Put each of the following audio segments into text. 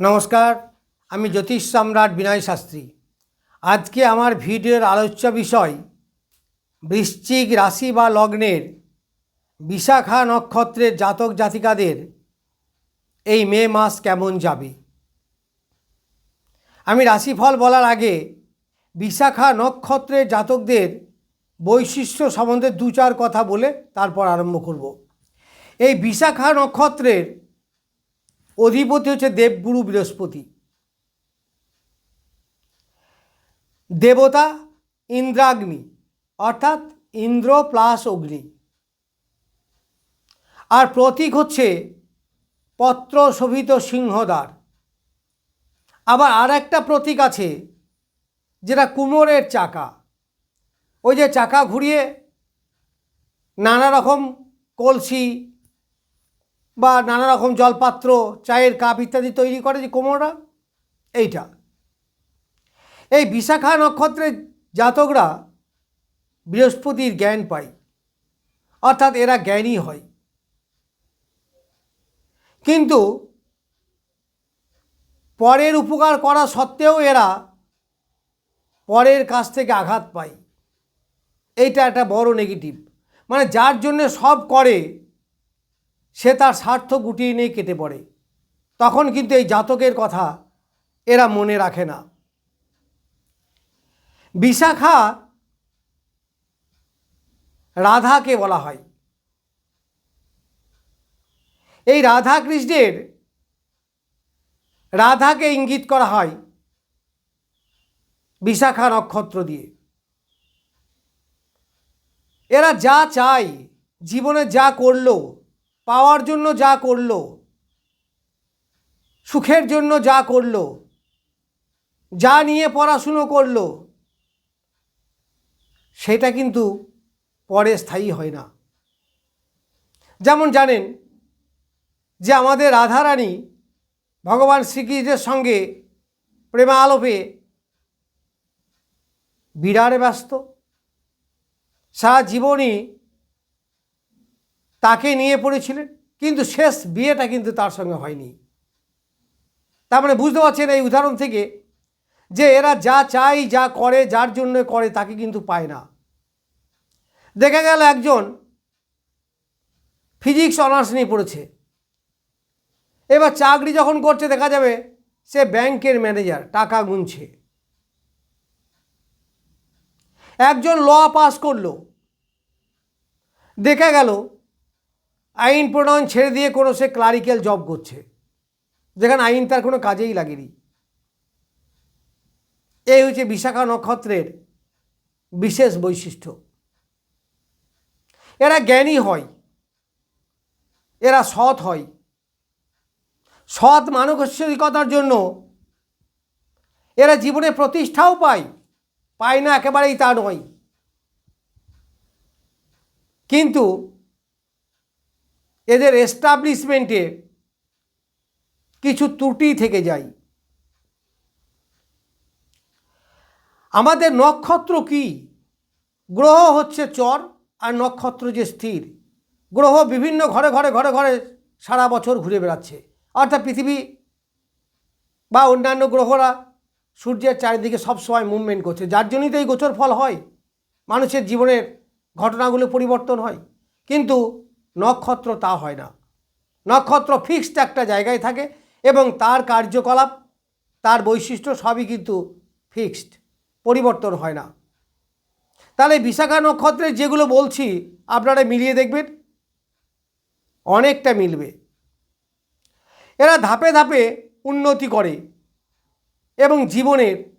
নমস্কার, আমি জ্যোতিষ সম্রাট বিনয় শাস্ত্রী। আজকে আমার ভিডিওর আলোচ্য বিষয় বৃশ্চিক রাশি বা লগ্নের বিশাখা নক্ষত্রের জাতক জাতিকাদের এই মে মাস কেমন যাবে? আমি রাশিফল বলার আগে বিশাখা নক্ষত্রের জাতকদের বৈশিষ্ট্য সম্বন্ধে দু চার কথা বলে তারপর আরম্ভ করব। এই বিশাখা নক্ষত্রের অধিপতি হচ্ছে দেবগুরু বৃহস্পতি। দেবতা ইন্দ্রাগ্নি, অর্থাৎ ইন্দ্র প্লাস অগ্নি। আর প্রতীক হচ্ছে পত্র শোভিত সিংহদ্বার। আবার আর একটা প্রতীক আছে যেটা কুমোরের চাকা। ওই যে চাকা ঘুরিয়ে নানা রকম কলসি বা নানা রকম জলপাত্র, চায়ের কাপ ইত্যাদি তৈরি করে যে কোমররা, এইটা। এই বিশাখা নক্ষত্রের জাতকরা বৃহস্পতির জ্ঞান পায়, অর্থাৎ এরা জ্ঞানী হয়। কিন্তু পরের উপকার করা সত্ত্বেও এরা পরের কাছ থেকে আঘাত পায়। এইটা একটা বড় নেগেটিভ মানে যার জন্যে সব করে সে তার স্বার্থ গুটিয়ে নিয়ে কেটে পড়ে। তখন কিন্তু এই জাতকের কথা এরা মনে রাখে না। বিশাখা রাধাকে বলা হয়। এই রাধা কৃষ্ণের রাধাকে ইঙ্গিত করা হয় বিশাখা নক্ষত্র দিয়ে। এরা যা চায়, জীবনে যা করল পাওয়ার জন্য যা করল, সুখের জন্য যা করল, যা নিয়ে পড়াশুনো করল, সেটা কিন্তু পরে স্থায়ী হয় না। যেমন জানেন যে আমাদের রাধারানী ভগবান শ্রীকৃষ্ণের সঙ্গে প্রেমা আলোপে বিরারে ব্যস্ত। সারা জীবনই তাকে নিয়ে পড়েছিলেন, কিন্তু শেষ বিয়েটা কিন্তু তার সঙ্গে হয়নি। তার মানে বুঝতে পারছেন এই উদাহরণ থেকে যে এরা যা চাই যা করে, যার জন্য করে, তাকে কিন্তু পায় না। দেখা গেল একজন ফিজিক্স অনার্স নিয়ে পড়েছে। এবার চাকরি যখন করছে, দেখা যাবে সে ব্যাংকের ম্যানেজার টাকা গুনছে। একজন ল পাস করল। দেখা গেল আইন প্রণয়ন ছেড়ে দিয়ে কোনো সে ক্লারিক্যাল জব করছে। যেখানে আইন তার কোনো কাজেই লাগেনি। এই হচ্ছে বিশাখা নক্ষত্রের বিশেষ বৈশিষ্ট্য। এরা জ্ঞানী হয়। এরা সৎ হয়। সৎ মানসিকতার জন্য এরা জীবনে প্রতিষ্ঠাও পায়। পায় না একেবারেই তা নয়। কিন্তু এদের এস্টাবলিশমেন্টে কিছু ত্রুটি থেকে যায়। আমাদের নক্ষত্র কি? গ্রহ হচ্ছে চর আর নক্ষত্র যে স্থির। গ্রহ বিভিন্ন ঘরে ঘরে ঘরে ঘরে সারা বছর ঘুরে বেড়াচ্ছে। অর্থাৎ পৃথিবী বা অন্যান্য গ্রহরা সূর্যের চারিদিকে সবসময় মুভমেন্ট করছে। যার জন্যই তো এই গোচর ফল হয়। মানুষের জীবনের ঘটনাগুলো পরিবর্তন হয়। কিন্তু নক্ষত্র তা হয় না। নক্ষত্র ফিক্সড একটা জায়গায় থাকে এবং তার কার্যকলাপ, তার বৈশিষ্ট্য সবই কিন্তু ফিক্সড পরিবর্তন হয় না। তাহলে বিশাখা নক্ষত্রের যেগুলো বলছি, আপনারা মিলিয়ে দেখবেন। অনেকটা মিলবে। এরা ধাপে ধাপে উন্নতি করে এবং জীবনের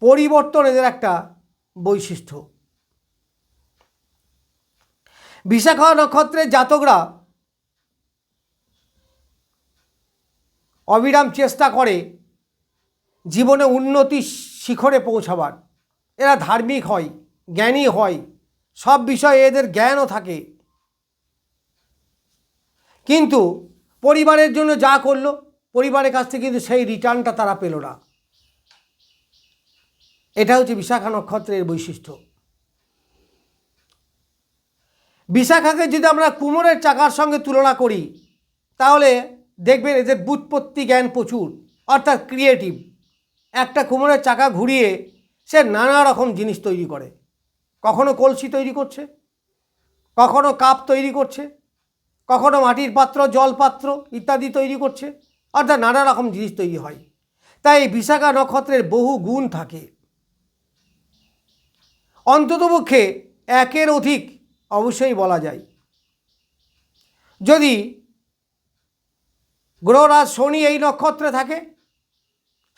পরিবর্তন এদের একটা বৈশিষ্ট্য। বিশাখা নক্ষত্রের জাতকরা অবিরাম চেষ্টা করে জীবনে উন্নতি শিখরে পৌঁছাবার। এরা ধার্মিক হয়, জ্ঞানী হয়, সব বিষয়ে এদের জ্ঞানও থাকে। কিন্তু পরিবারের জন্য যা করল, পরিবারের কাছ থেকে কিন্তু সেই রিটার্নটা তারা পেল না। এটা হচ্ছে বিশাখা নক্ষত্রের বৈশিষ্ট্য। বিশাখাকে যদি আমরা কুমোরের চাকার সঙ্গে তুলনা করি, তাহলে দেখবেন এদের বুৎপত্তি জ্ঞান প্রচুর, অর্থাৎ ক্রিয়েটিভ একটা কুমোরের চাকা ঘুরিয়ে সে নানা রকম জিনিস তৈরি করে। কখনো কলসি তৈরি করছে, কখনো কাপ তৈরি করছে, কখনো মাটির পাত্র জল পাত্র ইত্যাদি তৈরি করছে, অর্থাৎ নানা রকম জিনিস তৈরি হয়। তাই এই বিশাখা নক্ষত্রের বহু গুণ থাকে। অন্ততপক্ষে একের অধিক অবশ্যই বলা যায়। যদি গ্রহরাজ শনি এই নক্ষত্রে থাকে,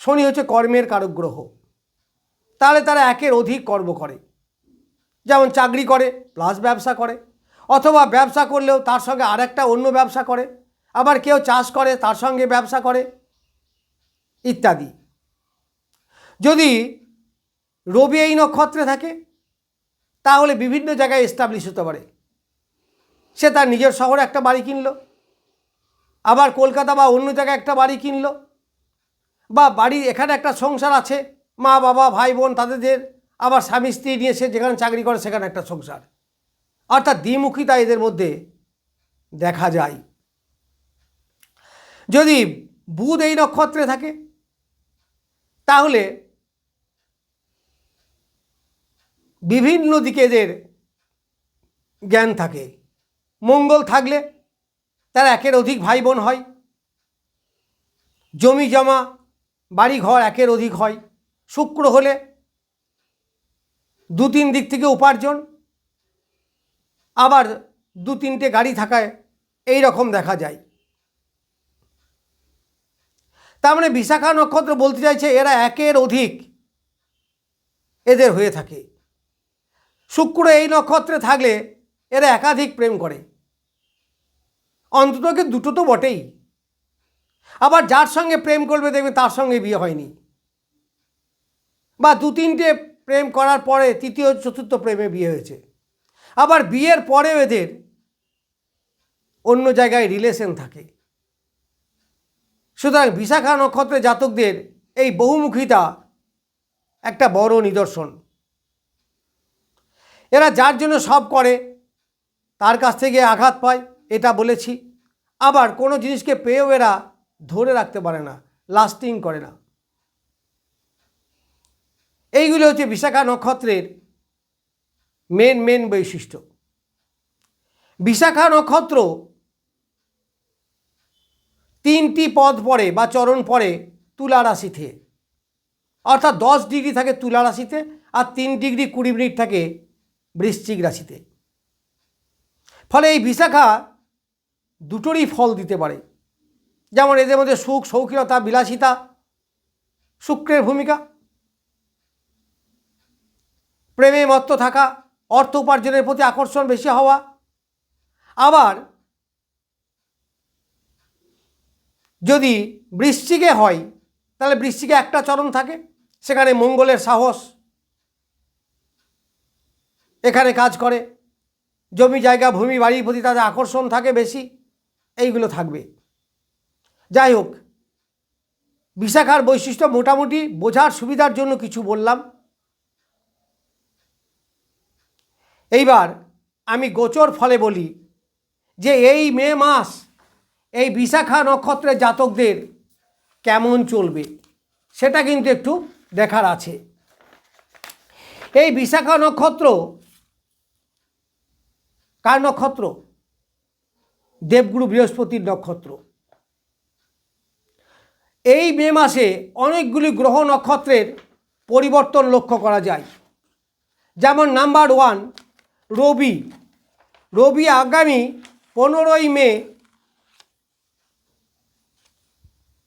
শনি হচ্ছে কর্মের কারক গ্রহ। তাহলে তারা একের অধিক কর্ম করে। যেমন চাকরি করে প্লাস ব্যবসা করে, অথবা ব্যবসা করলেও তার সঙ্গে আরেকটা অন্য ব্যবসা করে, আবার কেউ চাষ করে, তার সঙ্গে ব্যবসা করে, ইত্যাদি। যদি রবি এই নক্ষত্রে থাকে তাহলে বিভিন্ন জায়গায় এস্টাবলিশ হতে পারে। সে তার নিজের শহরে একটা বাড়ি কিনলো, আবার কলকাতা বা অন্য জায়গায় একটা বাড়ি কিনলো, বা বাড়ি এখানে একটা সংসার আছে, মা, বাবা, ভাই, বোন তাদের আবার স্বামী, স্ত্রী নিয়ে সে যেখানে চাকরি করে সেখানে একটা সংসার। অর্থাৎ দ্বিমুখিতা এদের মধ্যে দেখা যায়। যদি বুধ এই নক্ষত্রে থাকে, তাহলে বিভিন্ন দিকে এদের জ্ঞান থাকে। মঙ্গল থাকলে তার একের অধিক ভাই বোন হয়। জমি জমা বাড়ি ঘর একের অধিক হয়। শুক্র হলে দু তিন দিক থেকে উপার্জন। আবার দু তিনটে গাড়ি থাকায় এই রকম দেখা যায়। তার মানে বিশাখা নক্ষত্র বলতে চাইছে এরা একের অধিক এদের হয়ে থাকে। শুক্র এই নক্ষত্রে থাকলে এরা একাধিক প্রেম করে। অন্ততকে দুটো তো বটেই। আবার যার সঙ্গে প্রেম করবে দেখবে তার সঙ্গে বিয়ে হয়নি। বা দু তিনটে প্রেম করার পরে তৃতীয়, চতুর্থ প্রেমে বিয়ে হয়েছে। আবার বিয়ের পরেও এদের অন্য জায়গায় রিলেশন থাকে। সুতরাং বিশাখা নক্ষত্রে জাতকদের এই বহুমুখিতা একটা বড় নিদর্শন। এরা যার জন্য সব করে, তার কাছ থেকে আঘাত পায়, এটা বলেছি। আবার কোনো জিনিসকে পেয়েও এরা ধরে রাখতে পারে না, লাস্টিং করে না। এইগুলো হচ্ছে বিশাখা নক্ষত্রের মেন মেন বৈশিষ্ট্য। বিশাখা নক্ষত্র তিনটি পদ পড়ে বা চরণ পড়ে তুলা রাশিতে। অর্থাৎ দশ ডিগ্রি থাকে তুলা রাশিতে আর তিন ডিগ্রি কুড়ি মিনিট থাকে বৃশ্চিক রাশিতে। ফলে এই বিশাখা দুটোরই ফল দিতে পারে। যেমন এদের মধ্যে সুখ, সৌখিনতা, বিলাসিতা, শুক্রের ভূমিকা। প্রেমে মত্ত থাকা, অর্থ উপার্জনের প্রতি আকর্ষণ বেশি হওয়া। আবার যদি বৃশ্চিকে হয়, তাহলে বৃশ্চিকে একটা চরণ থাকে, সেখানে মঙ্গলের সাহস এখানে কাজ করে। জমি জায়গা, ভূমি, বাড়ির প্রতি তাদের আকর্ষণ থাকে বেশি। এইগুলো থাকবে। যাই হোক, বিশাখার বৈশিষ্ট্য মোটামুটি বোঝার সুবিধার জন্য কিছু বললাম। এইবার আমি গোচর ফলে বলি যে এই মে মাস এই বিশাখা নক্ষত্রের জাতকদের কেমন চলবে, সেটা কিন্তু একটু দেখার আছে। এই বিশাখা নক্ষত্র কার নক্ষত্র? দেবগুরু বৃহস্পতির নক্ষত্র। এই মে মাসে অনেকগুলি গ্রহ নক্ষত্রের পরিবর্তন লক্ষ্য করা যায়। যেমন নাম্বার ওয়ান, রবি। রবি আগামী পনেরোই মে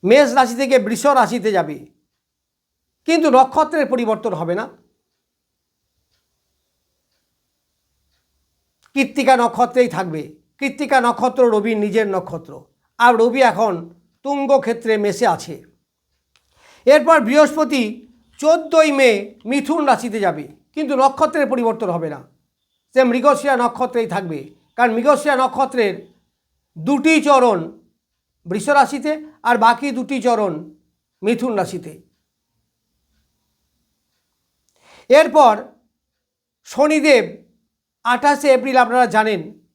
মেষ রাশি থেকে বৃষ রাশিতে যাবে। কিন্তু নক্ষত্রের পরিবর্তন হবে না। কৃত্তিকা নক্ষত্রেই থাকবে। কৃত্তিকা নক্ষত্র রবির নিজের নক্ষত্র। আর রবি এখন তুঙ্গ ক্ষেত্রে মেশে আছে। এরপর বৃহস্পতি চোদ্দই মে মিথুন রাশিতে যাবে। কিন্তু নক্ষত্রের পরিবর্তন হবে না। সে মৃগশিয়া নক্ষত্রেই থাকবে। কারণ মৃগশিয়া নক্ষত্রের দুটি চরণ বৃষ রাশিতে আর বাকি দুটি চরণ মিথুন রাশিতে। এরপর শনিদেব আঠাশে এপ্রিল আপনারা জানেন,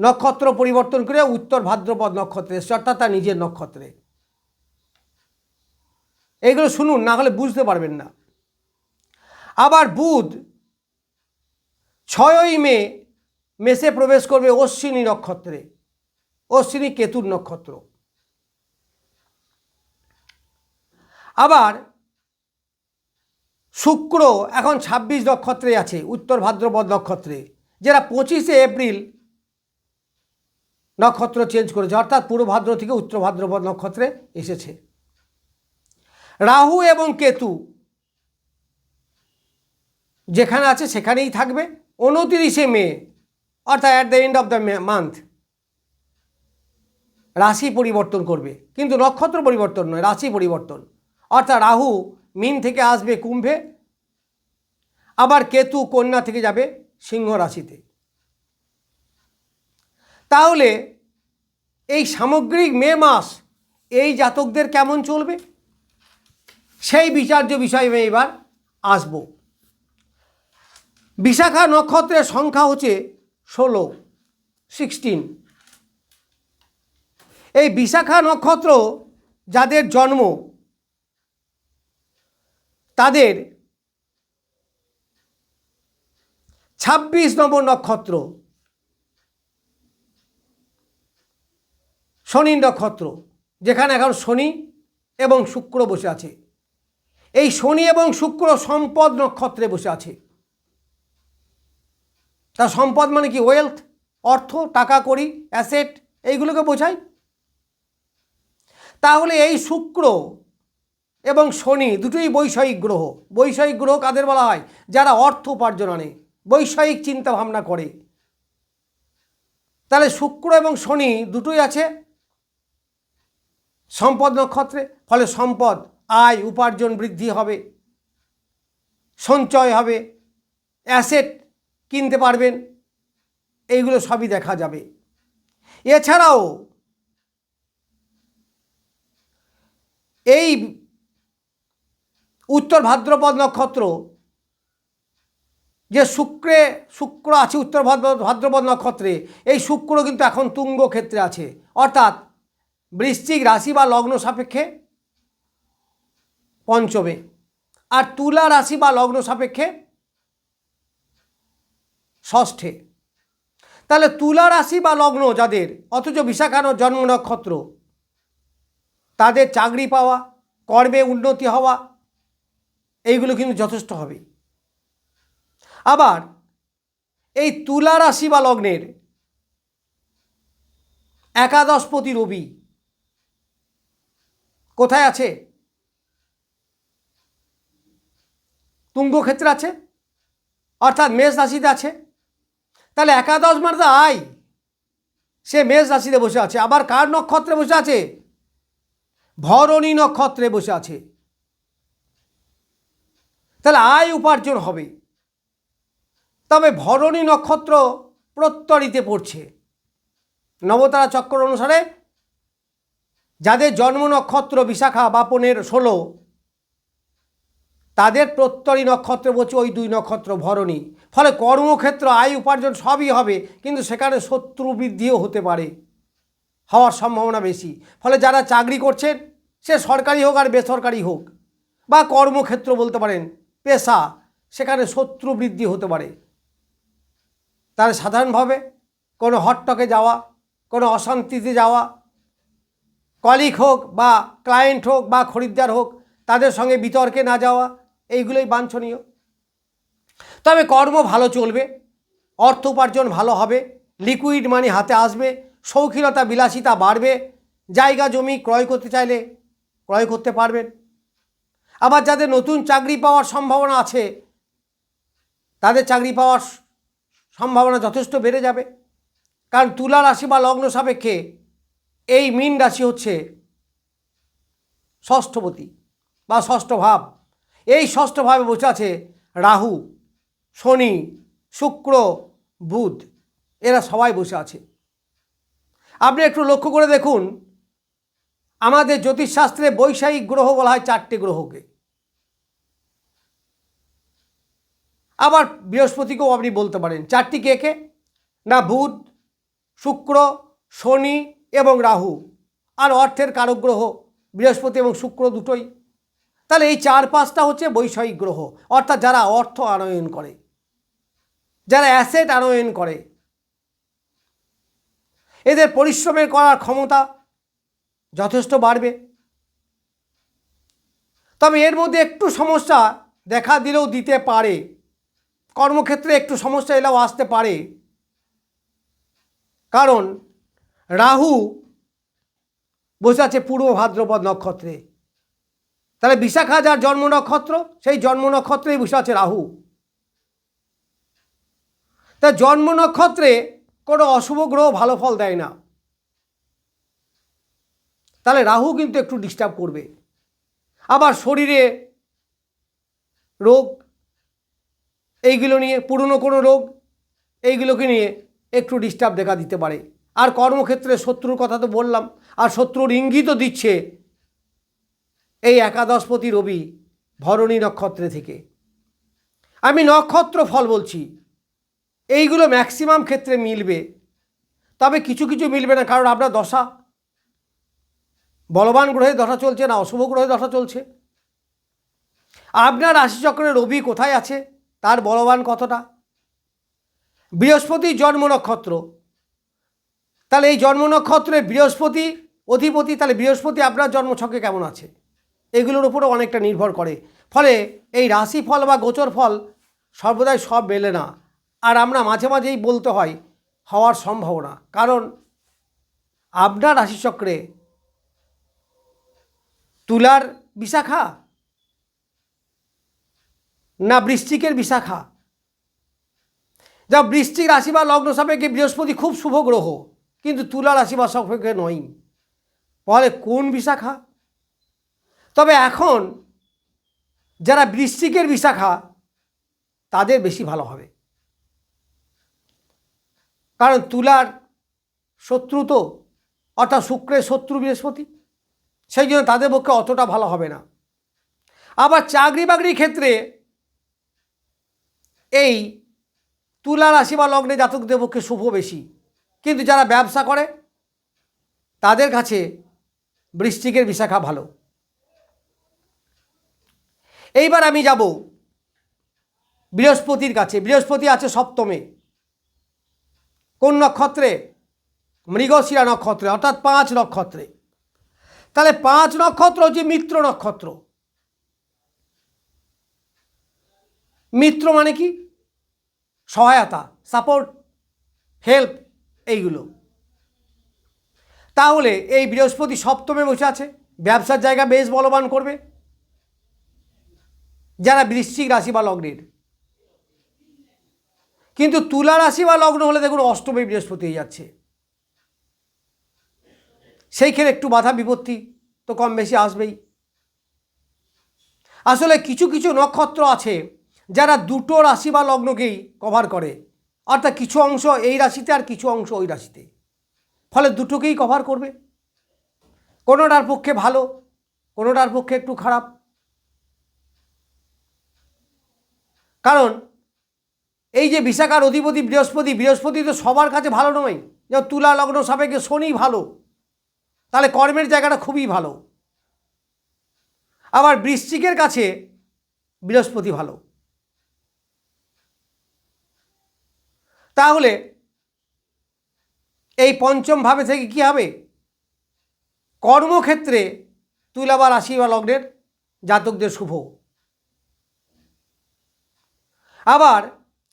নক্ষত্র পরিবর্তন করে উত্তর ভাদ্রপদ নক্ষত্রে অর্থাৎ তার নিজের নক্ষত্রে। এইগুলো শুনুন, না হলে বুঝতে পারবেন না। আবার বুধ, ছয়ই মে মেসে প্রবেশ করবে অশ্বিনী নক্ষত্রে। অশ্বিনী কেতুর নক্ষত্র। আবার শুক্র এখন ছাব্বিশ নক্ষত্রে আছে, উত্তর ভাদ্রপদ নক্ষত্রে। যারা পঁচিশে এপ্রিল নক্ষত্র চেঞ্জ করেছে, অর্থাৎ পূর্ব ভাদ্র থেকে উত্তর ভাদ্রপদ নক্ষত্রে এসেছে। রাহু এবং কেতু যেখানে আছে সেখানেই থাকবে, উনতিরিশে মে, অর্থাৎ at the end of the month রাশি পরিবর্তন করবে। কিন্তু নক্ষত্র পরিবর্তন নয়, রাশি পরিবর্তন। অর্থাৎ রাহু মিন থেকে আসবে কুম্ভে, আবার কেতু কন্যা থেকে যাবে সিংহ রাশিতে। তাহলে এই সামগ্রিক মে মাস এই জাতকদের কেমন চলবে? সেই বিচার্য বিষয়ে আমি এবার আসব। বিশাখা নক্ষত্রের সংখ্যা হচ্ছে ষোলো সিক্সটিন এই বিশাখা নক্ষত্র যাদের জন্ম তাদের ছাব্বিশ নম্বর নক্ষত্র, শনি নক্ষত্র, যেখানে এখন শনি এবং শুক্র বসে আছে। এই শনি এবং শুক্র সম্পদ নক্ষত্রে বসে আছে। তা সম্পদ মানে কি? ওয়েলথ অর্থ, টাকা করি অ্যাসেট এইগুলোকে বোঝায়। তাহলে এই শুক্র এবং শনি দুটোই বৈষয়িক গ্রহ। বৈষয়িক গ্রহ কাদের বলা হয়? যারা অর্থ উপার্জন আনে, বৈষয়িক চিন্তা ভাবনা করে। তাহলে শুক্র এবং শনি দুটোই আছে সম্পদ নক্ষত্রে, ফলে সম্পদ, আয়, উপার্জন বৃদ্ধি হবে, সঞ্চয় হবে, অ্যাসেট কিনতে পারবেন, এইগুলো সবই দেখা যাবে। এছাড়াও এই উত্তর ভাদ্রপদ নক্ষত্র, যে শুক্রে, শুক্র আছে উত্তর ভাদ্র, ভাদ্রপদ নক্ষত্রে, এই শুক্র কিন্তু এখন তুঙ্গ ক্ষেত্রে আছে। অর্থাৎ বৃশ্চিক রাশি বা লগ্ন সাপেক্ষে পঞ্চমে, আর তুলা রাশি বা লগ্ন সাপেক্ষে ষষ্ঠে। তাহলে তুলা রাশি বা লগ্ন যাদের, অথচ বিশাখানো জন্ম নক্ষত্র, তাদের চাকরি পাওয়া, কর্মে উন্নতি হওয়া এইগুলো কিন্তু যথেষ্ট হবে। আবার এই তুলা রাশি বা লগ্নের একাদশপতি রবি কোথায় আছে? তুঙ্গক্ষেত্রে আছে, অর্থাৎ মেষ রাশিতে আছে। তাহলে একাদশ তো আয়, সে মেষ রাশিতে বসে আছে। আবার কার নক্ষত্রে বসে আছে? ভরণী নক্ষত্রে বসে আছে। তাহলে আয় উপার্জন হবে। তবে ভরণী নক্ষত্র প্রত্যরিতে পড়ছে। নবতারা চক্র অনুসারে যাদের জন্ম নক্ষত্র বিশাখা বা পনেরো ষোলো, তাদের প্রত্যরী নক্ষত্র বলছে ওই দুই নক্ষত্র ভরণী। ফলে কর্মক্ষেত্র, আয় উপার্জন সবই হবে, কিন্তু সেখানে শত্রু বৃদ্ধিও হতে পারে, হওয়ার সম্ভাবনা বেশি। ফলে যারা চাকরি করছেন, সে সরকারি হোক আর বেসরকারি হোক, বা কর্মক্ষেত্র বলতে পারেন পেশা, সেখানে শত্রু বৃদ্ধি হতে পারে। তাহলে সাধারণভাবে কোনো হটটকে যাওয়া, কোনো অশান্তিতে যাওয়া কলিক হোক বা ক্লায়েন্ট হোক বা খরিদ্দার হোক, তাদের সঙ্গে বিতর্কে না যাওয়া, এইগুলোই বাঞ্ছনীয়। তবে কর্ম ভালো চলবে, অর্থ উপার্জন ভালো হবে লিকুইড মানি হাতে আসবে, শৌখিনতা, বিলাসিতা বাড়বে, জায়গা, জমি ক্রয় করতে চাইলে ক্রয় করতে পারবেন। আবার যাদের নতুন চাকরি পাওয়ার সম্ভাবনা আছে, তাদের চাকরি পাওয়ার সম্ভাবনা যথেষ্ট বেড়ে যাবে। কারণ তুলা রাশি বা লগ্ন সাপেক্ষে এই মীন রাশি হচ্ছে ষষ্ঠপতি বা ষষ্ঠ ভাব। এই ষষ্ঠ ভাবে বসে আছে রাহু, শনি, শুক্র, বুধ, এরা সবাই বসে আছে। আপনি একটু লক্ষ্য করে দেখুন, আমাদের জ্যোতিষশাস্ত্রে বৈষয়িক গ্রহ বলা হয় চারটে গ্রহকে। আবার বৃহস্পতিকেও আপনি বলতে পারেন। চারটি কে কে? না, বুধ, শুক্র, শনি এবং রাহু। আর অর্থের কারক গ্রহ বৃহস্পতি এবং শুক্র দুটোই। তাহলে এই চার পাঁচটা হচ্ছে বৈষয়িক গ্রহ, অর্থাৎ যারা অর্থ আনয়ন করে। যারা অ্যাসেট আনয়ন করে। এদের পরিশ্রমের করার ক্ষমতা যথেষ্ট বাড়বে। তবে এর মধ্যে একটু সমস্যা দেখা দিলেও দিতে পারে। কর্মক্ষেত্রে একটু সমস্যা এলেও আসতে পারে। কারণ রাহু বসে আছে পূর্ব ভাদ্রপদ নক্ষত্রে। তাহলে বিশাখা যার জন্ম নক্ষত্র, সেই জন্ম নক্ষত্রেই বসে আছে রাহু। তা জন্ম নক্ষত্রে কোনো অশুভ গ্রহ ভালো ফল দেয় না। তাহলে রাহু কিন্তু একটু ডিস্টার্ব করবে। আবার শরীরে রোগ এইগুলো নিয়ে, পুরনো কোনো রোগ, এইগুলোকে নিয়ে একটু ডিস্টার্ব দেখা দিতে পারে। আর কর্মক্ষেত্রে শত্রুর কথা তো বললাম, আর শত্রুর ইঙ্গিতও দিচ্ছে এই একাদশপতি রবি ভরণী নক্ষত্রে থেকে। আমি নক্ষত্র ফল বলছি, এইগুলো ম্যাক্সিমাম ক্ষেত্রে মিলবে, তবে কিছু কিছু মিলবে না, কারণ আপনার দশা, বলবান গ্রহে দশা চলছে না, অশুভ গ্রহে দশা চলছে। আপনার রাশিচক্রে রবি কোথায় আছে? তার বলবান কতটা? বৃহস্পতি জন্ম নক্ষত্র। তাহলে এই জন্ম নক্ষত্রে বৃহস্পতি, অধিপতি, তাহলে বৃহস্পতি আপনার জন্মছকে কেমন আছে? এগুলোর উপরও অনেকটা নির্ভর করে। ফলে এই রাশি ফল বা গোচর ফল সর্বদাই সব মেলে না। আর আমরা মাঝে মাঝেই বলতে হয়, হওয়ার সম্ভাবনা। কারণ আপনার রাশিচক্রে তুলার বিশাখা না বৃশ্চিকের বিশাখা। যা বৃশ্চিক রাশি বা লগ্ন সাপেক্ষে বৃহস্পতি খুব শুভ গ্রহ, কিন্তু তুলা রাশি বা সাপেক্ষে নয়। ফলে কোন বিশাখা? তবে এখন যারা বৃশ্চিকের বিশাখা, তাদের বেশি ভালো হবে। কারণ তুলার শত্রু তো, অর্থাৎ শুক্রের শত্রু বৃহস্পতি, সেই জন্য তাদের পক্ষে অতটা ভালো হবে না। আবার চাকরি বাকরির ক্ষেত্রে এই তুলা রাশি বা লগ্নে জাতকদের পক্ষে শুভ বেশি। কিন্তু যারা ব্যবসা করে, তাদের কাছে বৃষ্টিকের বিশাখা ভালো। এইবার আমি যাব বৃহস্পতির কাছে। বৃহস্পতি আছে সপ্তমে। কোন নক্ষত্রে? মৃগশিরা নক্ষত্রে, অর্থাৎ পাঁচ নক্ষত্রে। তাহলে পাঁচ নক্ষত্র হচ্ছে মিত্র নক্ষত্র। মিত্র মানে কি? সহায়তা সাপোর্ট হেল্প এইগুলো। তাহলে এই বৃহস্পতি সপ্তমে বসে আছে, ব্যবসার জায়গা বেশ বলবান করবে। যারা বৃশ্চিক রাশি বা লগ্নের। কিন্তু তুলা রাশি বা লগ্ন হলে দেখুন অষ্টমে বৃহস্পতি হয়ে যাচ্ছে। সেই ক্ষেত্রে একটু বাধা বিপত্তি তো কম বেশি আসবেই। আসলে কিছু কিছু নক্ষত্র আছে যারা দুটো রাশি বা লগ্নকেই কভার করে, অর্থাৎ কিছু অংশ এই রাশিতে আর কিছু অংশ ওই রাশিতে। ফলে দুটোকেই কভার করবে। কোনোটার পক্ষে ভালো, কোনোটার পক্ষে একটু খারাপ। কারণ এই যে বিশাখার অধিপতি বৃহস্পতি বৃহস্পতি তো সবার কাছে ভালো নয়। যেমন তুলা লগ্ন সাপেক্ষে শনি ভালো, তাহলে কর্মের জায়গাটা খুবই ভালো। আবার বৃশ্চিকের কাছে বৃহস্পতি ভালো। তাহলে এই পঞ্চম ভাবে থেকে কি হবে? কর্মক্ষেত্রে তুলা বা রাশি বা লগ্নের জাতকদের শুভ। আবার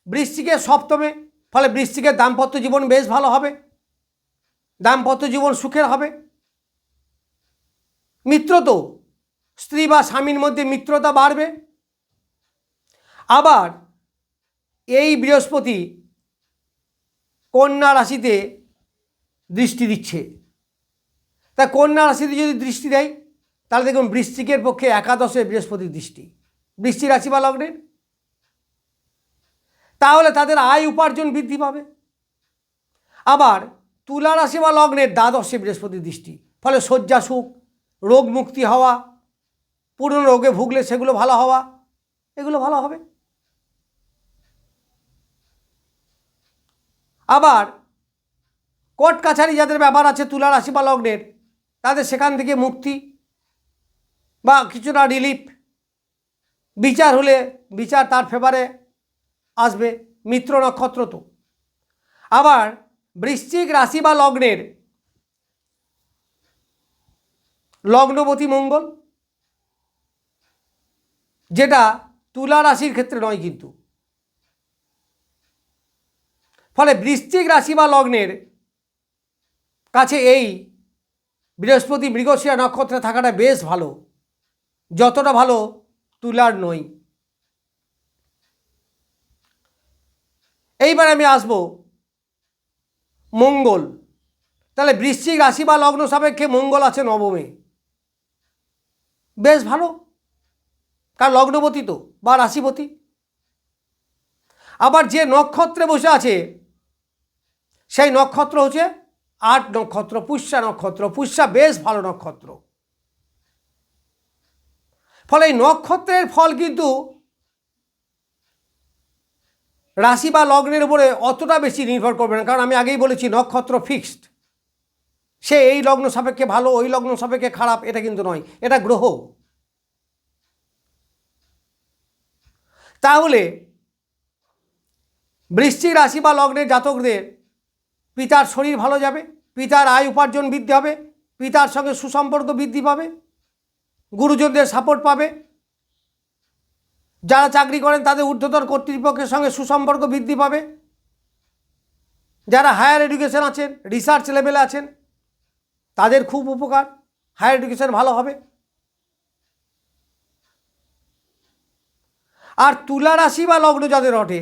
বৃশ্চিকের সপ্তমে, ফলে বৃশ্চিকের দাম্পত্য জীবন বেশ ভালো হবে। দাম্পত্য জীবন সুখের হবে। মিত্র তো স্ত্রী বা স্বামীর মধ্যে মিত্রতা বাড়বে। আবার এই বৃহস্পতি কন্যা রাশিতে দৃষ্টি দিচ্ছে। তা কন্যা রাশিতে যদি দৃষ্টি দেয়, তাহলে দেখুন বৃশ্চিকের পক্ষে একাদশে বৃহস্পতির দৃষ্টি। বৃষ্টি রাশি বা লগ্নের তাহলে তাদের আয় উপার্জন বৃদ্ধি পাবে। আবার তুলা রাশি বা লগ্নের দ্বাদশে বৃহস্পতির দৃষ্টি। ফলে শয্যা সুখ, রোগ মুক্তি হওয়া, পুরনো রোগে ভুগলে সেগুলো ভালো হওয়া, এগুলো ভালো হবে। আবার কোর্ট কাছারি যাদের ব্যাপার আছে তুলা রাশি বা লগ্নের তাদের সেখান থেকে মুক্তি বা কিছুটা রিলিফ বিচার হলে বিচার তার ফেভারে আসবে, মিত্র নক্ষত্র তো। আবার বৃশ্চিক রাশি বা লগ্নের লগ্নবতী মঙ্গল, যেটা তুলা রাশির ক্ষেত্রে নয় কিন্তু। ফলে বৃশ্চিক রাশি বা লগ্নের কাছে এই বৃহস্পতি মৃগশিরা নক্ষত্রে থাকাটা বেশ ভালো। যতটা ভালো তুলার নই। এইবার আমি আসব মঙ্গল। তাহলে বৃশ্চিক রাশি বা লগ্ন সাপেক্ষে মঙ্গল আছে নবমে। বেশ ভালো। কার লগ্নবতী তো বা রাশিপতি। আবার যে নক্ষত্রে বসে আছে সেই নক্ষত্র হচ্ছে আট নক্ষত্র, পুষ্যা নক্ষত্র, পুষ্যা বেশ ভালো নক্ষত্র। ফলে এই নক্ষত্রের ফল কিন্তু রাশি বা লগ্নের উপরে অতটা বেশি নির্ভর করবে না। কারণ আমি আগেই বলেছি, নক্ষত্র ফিক্সড সে এই লগ্ন সাপেক্ষে ভালো, ওই লগ্ন সাপেক্ষে খারাপ, এটা কিন্তু নয়, এটা গ্রহ। তাহলে বৃশ্চিক রাশি বা লগ্নের জাতকদের পিতার শরীর ভালো যাবে, পিতার আয় উপার্জন বৃদ্ধি হবে, পিতার সঙ্গে সুসম্পর্ক বৃদ্ধি পাবে, গুরুজনদের সাপোর্ট পাবে। যারা চাকরি করেন তাদের ঊর্ধ্বতর কর্তৃপক্ষের সঙ্গে সুসম্পর্ক বৃদ্ধি পাবে। যারা হায়ার এডুকেশন আছেন রিসার্চ লেভেলে আছেন, তাদের খুব উপকার হায়ার এডুকেশন ভালো হবে। আর তুলা রাশি বা লগ্ন যাদের ওঠে,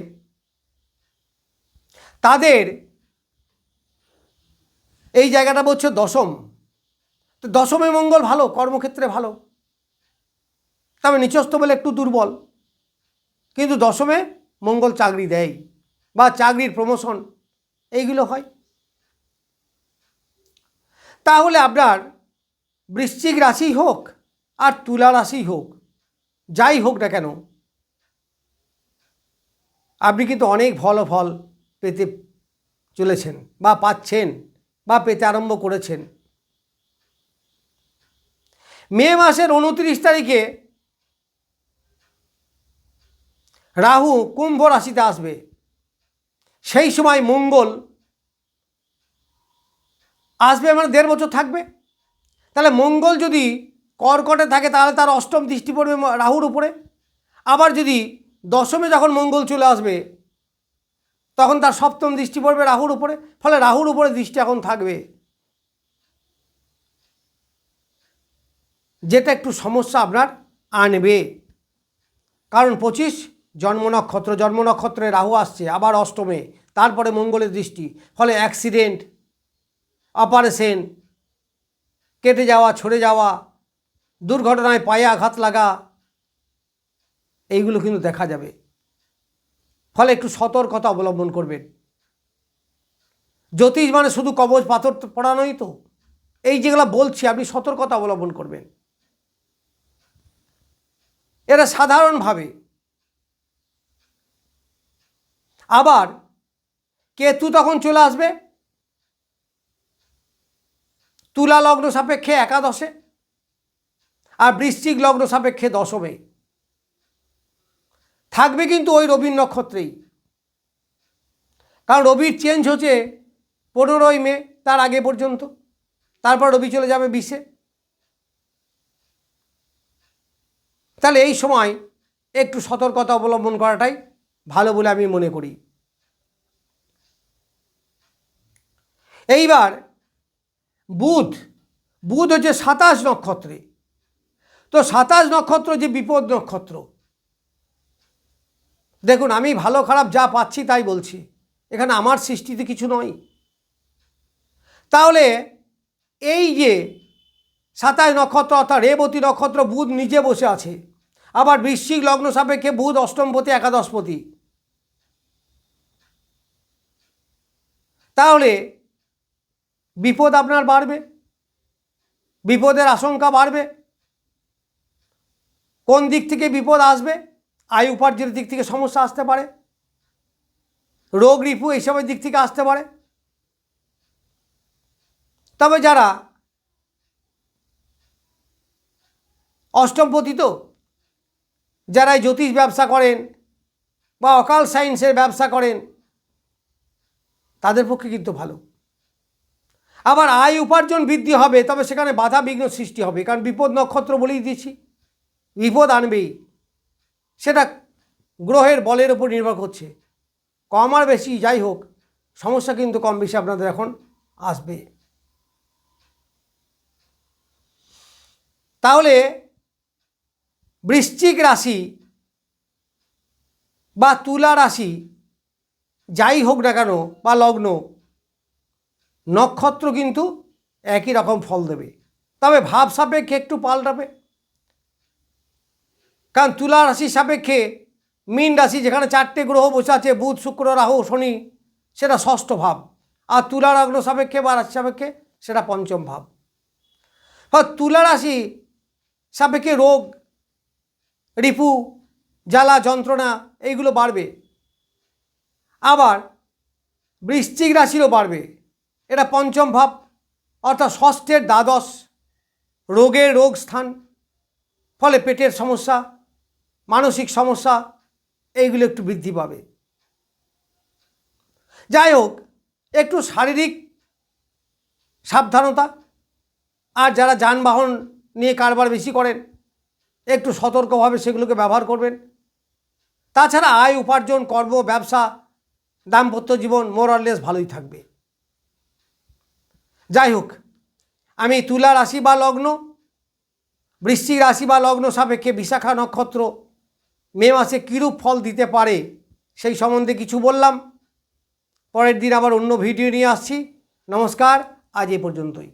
তাদের এই জায়গাটা বলছে দশম। তো দশমে মঙ্গল ভালো, কর্মক্ষেত্রে ভালো। তবে নিচস্থ বলে একটু দুর্বল। কিন্তু দশমে মঙ্গল চাকরি দেয় বা চাকরির প্রমোশন এইগুলো হয়। তাহলে আপনার বৃশ্চিক রাশি হোক আর তুলা রাশি হোক, যাই হোক না কেন, আপনি কিন্তু অনেক ভালো ফল পেতে চলেছেন বা পাচ্ছেন। বা পেতে আরম্ভ করেছেন। মে মাসের উনত্রিশ তারিখে রাহু কুম্ভ রাশিতে আসবে। সেই সময় মঙ্গল আসবে মানে দেড় বছর থাকবে। তাহলে মঙ্গল যদি কর্কটে থাকে তাহলে তার অষ্টম দৃষ্টি পড়বে রাহুর উপরে। আবার যদি দশমে যখন মঙ্গল চলে আসবে তখন তার সপ্তম দৃষ্টি পড়বে রাহুর উপরে, ফলে রাহুর উপরে দৃষ্টি এখন থাকবে। যেটা একটু সমস্যা আপনার, আনবে। কারণ পঁচিশ, জন্ম নক্ষত্র, জন্ম নক্ষত্রে রাহু আসছে, আবার অষ্টমে, তারপরে মঙ্গলের দৃষ্টি, ফলে অ্যাক্সিডেন্ট অপারেশন কেটে যাওয়া, ছড়ে যাওয়া, দুর্ঘটনায় পায়ে আঘাত লাগা, এইগুলো কিন্তু দেখা যাবে। ফলে একটু সতর্কতা অবলম্বন করবেন। জ্যোতিষ মানে শুধু কবচ পাথর পড়ানোই তো। এই যেগুলো বলছি, আপনি সতর্কতা অবলম্বন করবেন। এরা সাধারণভাবে। আবার কেতু তখন চলে আসবে। তুলা লগ্ন সাপেক্ষে একাদশে। আর বৃশ্চিক লগ্ন সাপেক্ষে দশমে। থাকবে কিন্তু ওই রবির নক্ষত্রেই। কারণ রবির চেঞ্জ হচ্ছে পনেরোই মে, তার আগে পর্যন্ত। তারপর রবি চলে যাবে বিশে। তাহলে এই সময় একটু সতর্কতা অবলম্বন করাটাই ভালো বলে আমি মনে করি। এইবার বুধ বুধ হচ্ছে সাতাশ নক্ষত্রে। তো সাতাশ নক্ষত্র যে বিপদ নক্ষত্র দেখুন, আমি ভালো খারাপ যা পাচ্ছি তাই বলছি। এখানে আমার সৃষ্টিতে কিছু নয়। তাহলে এই যে সাতাশ নক্ষত্র অর্থাৎ রেবতী নক্ষত্র বুধ নিজে বসে আছে, আবার বৃশ্চিক লগ্ন সাপেক্ষে বুধ অষ্টমপতি একাদশপতি তাহলে বিপদ আপনার বাড়বে, বিপদের আশঙ্কা বাড়বে, কোন দিক থেকে বিপদ আসবে? আয় উপার্জনের দিক থেকে সমস্যা আসতে পারে। রোগ রিপু এইসবের দিক থেকে আসতে পারে। তবে যারা অষ্টম পতিত যারা জ্যোতিষ ব্যবসা করেন বা অকাল সায়েন্সের ব্যবসা করেন, তাদের পক্ষে কিন্তু ভালো। আবার আয় উপার্জন বৃদ্ধি হবে, তবে সেখানে বাধা বিঘ্ন সৃষ্টি হবে। কারণ বিপদ নক্ষত্র বলেই দিয়েছি বিপদ আনবেই। সেটা গ্রহের বলের উপর নির্ভর করছে। কম আর বেশি, যাই হোক, সমস্যা কিন্তু কম বেশি আপনাদের এখন আসবে। তাহলে বৃশ্চিক রাশি বা তুলা রাশি, যাই হোক না কেন, বা লগ্ন, নক্ষত্র কিন্তু একই রকম ফল দেবে। তবে ভাব সাপেক্ষে একটু পাল্টাবে। কারণ তুলা রাশি সাপেক্ষে মীন রাশি যেখানে চারটে গ্রহ বসে আছে, বুধ, শুক্র, রাহু, শনি, সেটা ষষ্ঠ ভাব। আর তুলা রাগ্ন সাপেক্ষে বা রাশি সাপেক্ষে সেটা পঞ্চম ভাব। তুলা রাশি সাপেক্ষে রোগ, রিপু, জ্বালা, যন্ত্রণা এইগুলো বাড়বে। আবার বৃশ্চিক রাশিরও বাড়বে। এটা পঞ্চম ভাব, অর্থাৎ ষষ্ঠের দ্বাদশ রোগের রোগ স্থান ফলে পেটের সমস্যা মানসিক সমস্যা, এইগুলো একটু বৃদ্ধি পাবে। যাই হোক, একটু শারীরিক সাবধানতা, আর যারা যানবাহন নিয়ে কারবার বেশি করেন, একটু সতর্কভাবে সেগুলোকে ব্যবহার করবেন। তাছাড়া আয়, উপার্জন, কর্ম, ব্যবসা, দাম্পত্য জীবন মোরাললেস ভালোই থাকবে। যাই হোক, আমি তুলা রাশি বা লগ্ন, বৃশ্চিক রাশি বা লগ্ন সাপেক্ষে বিশাখা নক্ষত্র মে মাসে কীরূপ ফল দিতে পারে সেই সম্বন্ধে কিছু বললাম। পরের দিন আবার অন্য ভিডিও নিয়ে আসছি। নমস্কার, আজ এ পর্যন্তই।